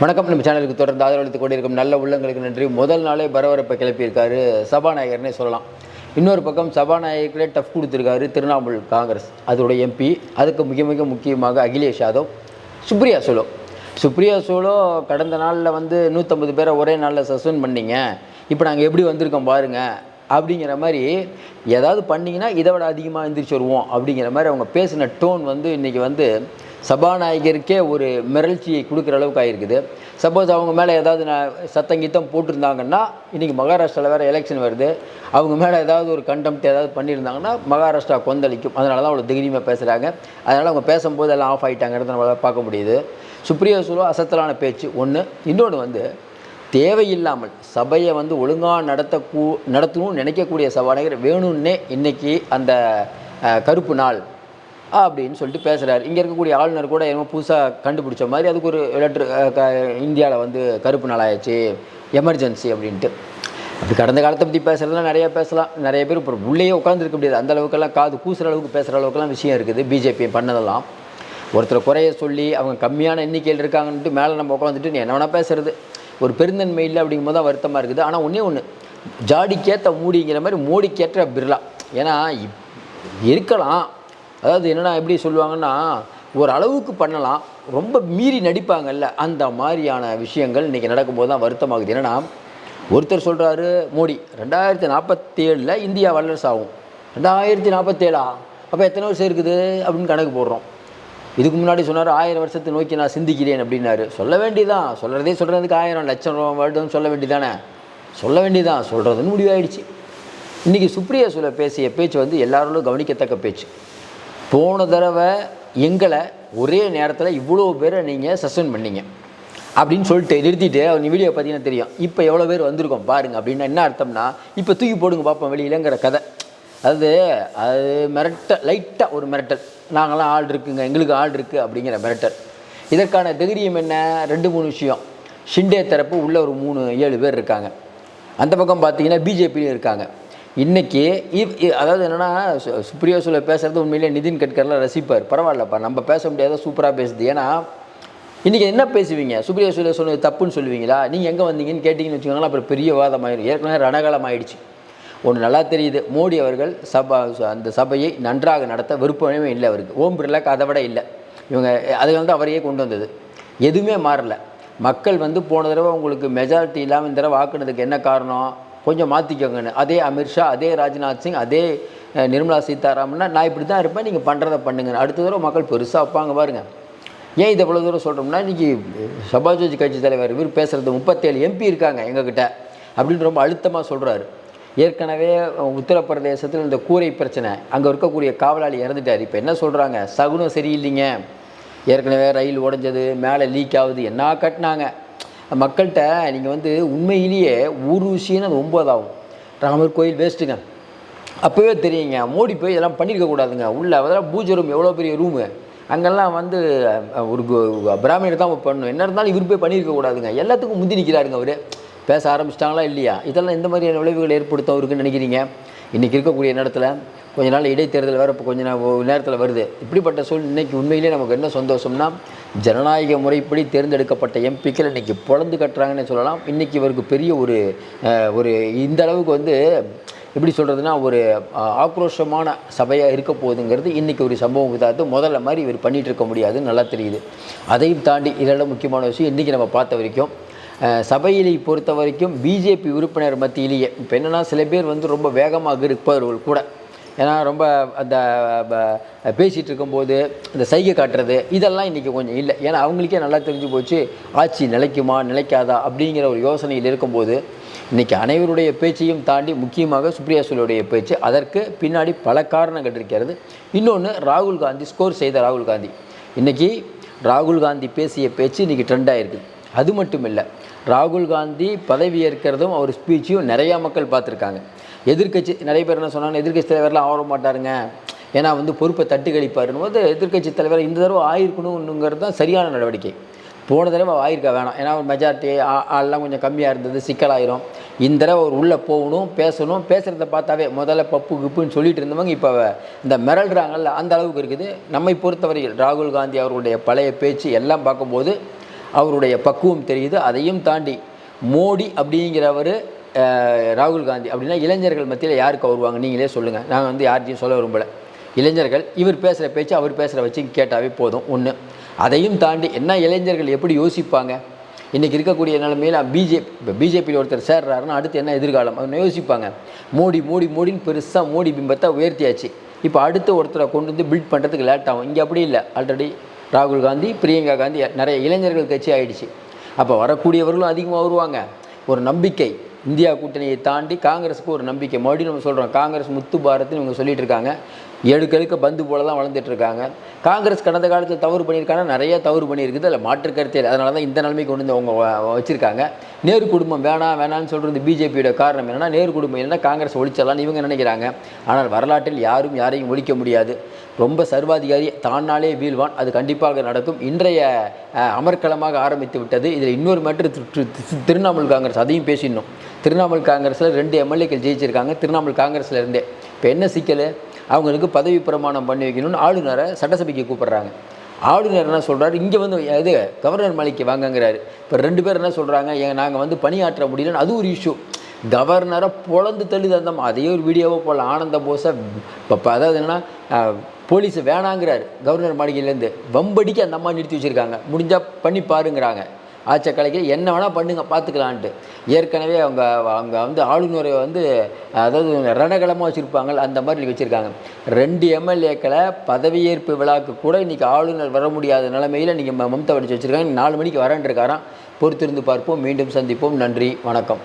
வணக்கம். நம்ம சேனலுக்கு தொடர்ந்து ஆதரவளித்துக் கொண்டிருக்கும் நல்ல உள்ளங்களுக்கு நன்றி. முதல் நாளே பரபரப்பை கிளப்பியிருக்காரு சபாநாயகர்னே சொல்லலாம். இன்னொரு பக்கம் சபாநாயகர்களே டஃப் கொடுத்துருக்காரு திரிணாமுல் காங்கிரஸ். அதோடைய எம்பி அதுக்கு மிக மிக முக்கியமாக அகிலேஷ் யாதவ் சுப்ரியா சோலோ. சுப்ரியா சோலோ கடந்த நாளில் வந்து நூற்றம்பது பேரை ஒரே நாளில் சஸ்பெண்ட் பண்ணீங்க. இப்போ நாங்கள் எப்படி வந்திருக்கோம் பாருங்க. அப்படிங்கிற மாதிரி ஏதாவது பண்ணிங்கன்னா இதை விட அதிகமாக எந்திரிச்சு வருவோம் அப்படிங்கிற மாதிரி அவங்க பேசின டோன் வந்து இன்றைக்கி வந்து சபாநாயகருக்கே ஒரு மிரழ்ச்சியை கொடுக்குற அளவுக்கு ஆகிருக்குது சப்போஸ் அவங்க மேலே ஏதாவது நான் சத்தங்கீத்தம் போட்டிருந்தாங்கன்னா இன்றைக்கி மகாராஷ்டிராவில் வேறு எலெக்ஷன் வருது. அவங்க மேலே ஏதாவது ஒரு கண்டெம்ட் ஏதாவது பண்ணியிருந்தாங்கன்னா மகாராஷ்டிரா கொந்தளிக்கும். அதனால தான் அவ்வளோ தைரியமாக பேசுகிறாங்க அதனால் அவங்க பேசும்போது எல்லாம் ஆஃப் ஆகிட்டாங்கிறத நம்மளால் பார்க்க முடியுது. சுப்ரியா சுலோ அசத்தலான பேச்சு ஒன்று இன்னொன்று வந்து தேவையில்லாமல் சபையை வந்து ஒழுங்காக நடத்தக்கூ நடத்தணும்னு நினைக்கக்கூடிய சபாநாயகர் வேணும்னே இன்னைக்கு அந்த கருப்பு நாள். அப்படின்னு சொல்லிட்டு பேசுகிறார் இங்கே இருக்கக்கூடிய ஆளுநர் கூட என்னமோ புதுசாக கண்டுபிடிச்ச மாதிரி அதுக்கு ஒரு லெட்ரு இந்தியாவில் வந்து கருப்பு நாளாயிடுச்சு எமர்ஜென்சி அப்படின்ட்டு. அப்படி கடந்த காலத்தை பற்றி பேசுகிறதுலாம் நிறைய பேசலாம். நிறைய பேர் இப்போ உள்ளேயே உட்காந்துருக்க முடியாது. அந்த அளவுக்கெல்லாம் காது கூசுகிற அளவுக்கு பேசுகிற அளவுக்குலாம் விஷயம் இருக்குது. பிஜேபி பண்ணதெல்லாம். ஒருத்தர் குறைய சொல்லி அவங்க கம்மியான எண்ணிக்கையில் இருக்காங்கன்ட்டு மேலே நம்ம உட்காந்துட்டு நீ என்ன வேணால் பேசுறது. ஒரு பெருந்தன்மை இல்லை அப்படிங்கும்போது தான் வருத்தமாக இருக்குது. ஆனால் ஒன்றே ஒன்று ஜாடிக்கேற்ற மூடிங்கிற மாதிரி மோடிக்கேற்ற பிர்லா. ஏன்னா இப்- இருக்கலாம். அதாவது என்னென்னா எப்படி சொல்லுவாங்கன்னா ஒரு அளவுக்கு பண்ணலாம் ரொம்ப மீறி நடிப்பாங்கல்ல அந்த மாதிரியான விஷயங்கள் இன்றைக்கி நடக்கும்போது தான் வருத்தமாகுது. என்னென்னா ஒருத்தர் சொல்கிறாரு மோடி ரெண்டாயிரத்தி நாற்பத்தி ஏழில் இந்தியா வல்லரசு ஆகும். ரெண்டாயிரத்தி நாற்பத்தேழா? அப்போ எத்தனை வருஷம் இருக்குது? அப்படின்னு கணக்கு போடுறோம். இதுக்கு முன்னாடி சொன்னார் ஆயிரம் வருஷத்தை நோக்கி நான் சிந்திக்கிறேன் அப்படின்னாரு. சொல்ல வேண்டியதான் சொல்கிறதே சொல்கிறதுக்கு ஆயிரம் லட்சம் ரூபா வருடம் சொல்ல வேண்டியதானே சொல்ல வேண்டியதான் சொல்கிறதுன்னு முடிவாயிடுச்சு. இன்றைக்கி சுப்ரியா சொல்ல பேசிய பேச்சு வந்து எல்லாரோடும் கவனிக்கத்தக்க பேச்சு. போன தடவை எங்களை ஒரே நேரத்தில் இவ்வளோ பேரை நீங்கள் சஸ்பெண்ட் பண்ணீங்க. அப்படின்னு சொல்லிட்டு நிறுத்திட்டு நீ வீடியோ பார்த்தீங்கன்னா தெரியும். இப்போ எவ்வளோ பேர் வந்திருக்கோம் பாருங்க. அப்படின்னா என்ன அர்த்தம்னா இப்போ தூக்கி போடுங்க பார்ப்போம் வெளியிலங்கிற கதை. அது அது மிரட்டல் லைட்டாக ஒரு மிரட்டல். நாங்களாம் ஆள் இருக்குங்க எங்களுக்கு ஆள் இருக்குது அப்படிங்கிற மிரட்டல். இதற்கான தைரியம் என்ன? ரெண்டு மூணு விஷயம். ஷிண்டே தரப்பு உள்ள ஒரு மூணு ஏழு பேர் இருக்காங்க. அந்த பக்கம் பார்த்தீங்கன்னா பிஜேபியும் இருக்காங்க. இன்றைக்கி அதாவது என்னென்னா சுப்ரியா சொல்ல பேசுகிறது உண்மையிலே நிதின் கட்கர்லாம் ரசிப்பார். பரவாயில்லப்பா நம்ம பேச முடியாத சூப்பராக பேசுது. ஏன்னா இன்றைக்கி என்ன பேசுவீங்க? சுப்ரியா சொல்ல சொன்னது தப்புன்னு சொல்லுவீங்களா? நீங்கள் எங்கே வந்தீங்கன்னு கேட்டிங்கன்னு வச்சுக்கோங்களேன் அப்புறம் பெரிய வாதம் ஆயிடும் ஏற்கனவே ரணகாலம் ஆயிடுச்சு ஒன்று நல்லா தெரியுது. மோடி அவர்கள் சபா அந்த சபையை நன்றாக நடத்த விருப்பமே இல்லை அவருக்கு. ஓம் பிர்லாக்கு அதை விட இல்லை. இவங்க அது வந்து அவரையே கொண்டு வந்தது. எதுவுமே மாறல. மக்கள் வந்து போன தடவை உங்களுக்கு மெஜாரிட்டி இல்லாமல் இந்த தடவை வாக்குனதுக்கு என்ன காரணம்? கொஞ்சம் மாற்றிக்கோங்கன்னு அதே அமித்ஷா அதே ராஜ்நாத் சிங் அதே நிர்மலா சீதாராமன்னா நான் இப்படி தான் இருப்பேன் நீங்கள் பண்ணுறதை பண்ணுங்க அடுத்த தடவை மக்கள் பெருசாக வைப்பாங்க பாருங்கள் ஏன் இதை இவ்வளோ தூரம் சொல்கிறோம்னா இன்றைக்கி சபாஜோஜி கட்சி தலைவர் இவர் பேசுகிறது முப்பத்தேழு எம்பி இருக்காங்க எங்ககிட்ட அப்படின்னு ரொம்ப அழுத்தமாக சொல்கிறாரு ஏற்கனவே உத்தரப்பிரதேசத்தில் இந்த கூரை பிரச்சனை அங்கே இருக்கக்கூடிய காவலாளி இறந்துட்டார். இப்போ என்ன சொல்கிறாங்க சகுனம் சரியில்லைங்க. ஏற்கனவே ரயில் உடைஞ்சது மேலே லீக் ஆகுது என்ன கட்டினாங்க? மக்கள்கிட்ட நீங்கள் வந்து உண்மையிலேயே ஒரு விஷயம் அது ஒம்பதாகும் ராமர் கோயில் வேஸ்ட்டுங்க அப்போவே தெரியுங்க. மோடி போய் இதெல்லாம் பண்ணியிருக்க கூடாதுங்க. உள்ள அதெல்லாம் பூஜை ரூம் எவ்வளோ பெரிய ரூமு? அங்கெல்லாம் வந்து ஒரு பிராமணர் தான் பண்ணணும். என்ன இருந்தாலும் இவர் போய் பண்ணியிருக்க கூடாதுங்க. எல்லாத்துக்கும் முந்தி நிற்கிறாருங்க அவர். பேச ஆரம்பிச்சிட்டாங்களா இல்லையா? இதெல்லாம் இந்த மாதிரியான விளைவுகள் ஏற்படுத்தும் அவருக்குன்னு நினைக்கிறீங்க? இன்றைக்கி இருக்கக்கூடிய நேரத்தில் கொஞ்ச நாள் இடைத்தேர்தல் வேறு இப்போ கொஞ்ச நா- நேரத்தில் வருது. இப்படிப்பட்ட சூழ் இன்றைக்கி உண்மையிலே நமக்கு என்ன சந்தோஷம்னா ஜனநாயக முறைப்படி தேர்ந்தெடுக்கப்பட்ட எம்பிக்கள் இன்றைக்கி பிறந்து கட்டுறாங்கன்னு சொல்லலாம். இன்றைக்கி இவருக்கு பெரிய ஒரு ஒரு இந்த அளவுக்கு வந்து எப்படி சொல்கிறதுனா ஒரு ஆக்ரோஷமான சபையாக இருக்க போகுதுங்கிறது இன்றைக்கி ஒரு சம்பவம். இதாவது முதல்ல மாதிரி இவர் பண்ணிகிட்டு இருக்க முடியாதுன்னு நல்லா தெரியுது. அதையும் தாண்டி இதெல்லாம் முக்கியமான விஷயம் இன்றைக்கி நம்ம பார்த்த வரைக்கும் சபையிலை பொறுத்த வரைக்கும் பிஜேபி உறுப்பினர் மத்தியிலேயே இப்போ என்னென்னா சில பேர் வந்து ரொம்ப வேகமாக இருப்பவர்கள் கூட. ஏன்னா ரொம்ப அந்த ப- பேசிகிட்டு இருக்கும்போது இந்த சைகை காட்டுறது இதெல்லாம் இன்றைக்கி கொஞ்சம் இல்லை. ஏன்னா அவங்களுக்கே நல்லா தெரிஞ்சு போச்சு ஆட்சி நிலைக்குமா நிலைக்காதா அப்படிங்கிற ஒரு யோசனையில் இருக்கும்போது இன்றைக்கி அனைவருடைய பேச்சையும் தாண்டி முக்கியமாக சுப்ரியா சுலுடைய பேச்சு அதற்கு பின்னாடி பல காரணங்கள் இருக்கிறது. இன்னொன்று ராகுல் காந்தி ஸ்கோர் செய்த ராகுல் காந்தி. இன்றைக்கி ராகுல் காந்தி பேசிய பேச்சு இன்றைக்கி ட்ரெண்ட் இருக்குது அது மட்டும் இல்லை ராகுல் காந்தி பதவி ஏற்கிறதும் அவர் ஸ்பீச்சையும் நிறையா மக்கள் பார்த்துருக்காங்க. எதிர்க்கட்சி நிறைய பேர் என்ன சொன்னாங்க எதிர்க்கட்சி தலைவர்லாம் ஆக மாட்டாருங்க. ஏன்னா வந்து பொறுப்பை தட்டு கழிப்பாருன்னு போது எதிர்க்கட்சி தலைவர் இந்த தடவை ஆயிருக்கணுங்கிறது தான் சரியான நடவடிக்கை. போன தடவை ஆயிருக்க வேணாம். ஏன்னா ஒரு மெஜாரிட்டி ஆள்லாம் கொஞ்சம் கம்மியாக இருந்தது சிக்கலாயிரும். இந்த தடவை அவர் உள்ளே போகணும் பேசணும் பேசுகிறத பார்த்தாவே முதல்ல பப்பு கிப்புன்னு சொல்லிட்டு இருந்தவங்க இப்போ இந்த மிரள்றாங்கல்ல அந்த அளவுக்கு இருக்குது. நம்மை பொறுத்தவரையில் ராகுல் காந்தி அவர்களுடைய பழைய பேச்சு எல்லாம் பார்க்கும்போது அவருடைய பக்குவம் தெரியுது. அதையும் தாண்டி மோடி அப்படிங்கிறவர் ராகுல் காந்தி அப்படின்னா இளைஞர்கள் மத்தியில் யாருக்கு வருவாங்க நீங்களே சொல்லுங்கள் நாங்கள் வந்து யார்கிட்டையும் சொல்ல விரும்பலை. இளைஞர்கள் இவர் பேசுகிற பேச்சு அவர் பேசுகிற வச்சு கேட்டாவே போதும். ஒன்று அதையும் தாண்டி என்ன இளைஞர்கள் எப்படி யோசிப்பாங்க? இன்றைக்கி இருக்கக்கூடிய நிலைமையில் பிஜேபி இப்போ பிஜேபியில் ஒருத்தர் சேர்றாருன்னா அடுத்து என்ன எதிர்காலம்? அதை யோசிப்பாங்க. மோடி மோடி மோடின்னு பெருசாக மோடி பிம்பத்தை உயர்த்தியாச்சு. இப்போ அடுத்து ஒருத்தரை கொண்டு வந்து பில்ட் பண்ணுறதுக்கு லேட் ஆகும் இங்கே அப்படி இல்லை. ஆல்ரெடி ராகுல் காந்தி பிரியங்கா காந்தி நிறைய இளைஞர்கள் கட்சி ஆயிடுச்சு. அப்போ வரக்கூடியவர்களும் அதிகமாக வருவாங்க. ஒரு நம்பிக்கை. இந்தியா கூட்டணியை தாண்டி காங்கிரஸுக்கு ஒரு நம்பிக்கை. மறுபடியும் நம்ம சொல்கிறோம் காங்கிரஸ் முத்து பாரத்னு இவங்க சொல்லிட்டு இருக்காங்க. எடுக்க எடுக்க பந்து போல தான் வளர்ந்துட்டு இருக்காங்க காங்கிரஸ் கடந்த காலத்தில் தவறு பண்ணியிருக்காங்க நிறைய தவறு பண்ணியிருக்குது. அதில் மாற்று கருத்து இல்லை. அதனால தான் இந்த நிலைமைக்கு கொண்டு வந்து அவங்க வச்சுருக்காங்க. நேரு குடும்பம் வேணாம் வேணாம்னு சொல்கிறது பிஜேபியோட காரணம் என்னென்னா நேரு குடும்பம் என்னென்னா காங்கிரஸ் ஒழிச்சிடலாம்னு இவங்க நினைக்கிறாங்க. ஆனால் வரலாற்றில் யாரும் யாரையும் ஒழிக்க முடியாது. ரொம்ப சர்வாதிகாரி தானாலே வீழ்வான். அது கண்டிப்பாக நடக்கும். இன்றைய அமர்க்களமாக ஆரம்பித்து விட்டது. இதில் இன்னொரு மேட்ரு திரிணாமுல் காங்கிரஸ் அதையும் பேசிடணும். திரிணாமுல் காங்கிரஸில் ரெண்டு எம்எல்ஏக்கள் ஜெயிச்சிருக்காங்க. திரிணாமுல் காங்கிரஸ்ல இருந்தே. இப்போ என்ன சிக்கல்? அவங்களுக்கு பதவி பிரமாணம் பண்ணி வைக்கணும்னு ஆளுநரை சட்டசபைக்கு கூப்பிட்றாங்க. ஆளுநர் என்ன சொல்கிறார் இங்கே வந்து இது கவர்னர் மாளிகை வாங்கங்கிறாரு. இப்போ ரெண்டு பேர் என்ன சொல்கிறாங்க ஏங்க நாங்கள் வந்து பணியாற்ற முடியலன்னு அது ஒரு இஷ்யூ கவர்னரை பொழந்து தள்ளி தந்தோம். அதையே ஒரு வீடியோவாக போடலாம். ஆனந்த போஸை இப்போ அதாவது என்னன்னா போலீஸ் வேணாங்கிறாரு. கவர்னர் மாளிகையிலேருந்து வம்படிக்கு அந்த அம்மா நிறுத்தி வச்சுருக்காங்க. முடிஞ்சால் பண்ணி பாருங்கிறாங்க. ஆச்ச கலைக்க என்ன வேணால் பண்ணுங்க பார்த்துக்கலான்ட்டு ஏற்கனவே அவங்க அவங்க வந்து ஆளுநரை வந்து அதாவது ரணகலமாக வச்சுருப்பாங்க அந்த மாதிரி வச்சுருக்காங்க. ரெண்டு எம்எல்ஏக்களை பதவியேற்பு விழாக்கு கூட இன்றைக்கி ஆளுநர் வர முடியாத நிலைமையில் இன்றைக்கி மம்தா அடிச்சு வச்சுருக்காங்க. நாலு மணிக்கு வரேன்ருக்காராம் பொறுத்திருந்து பார்ப்போம். மீண்டும் சந்திப்போம். நன்றி. வணக்கம்.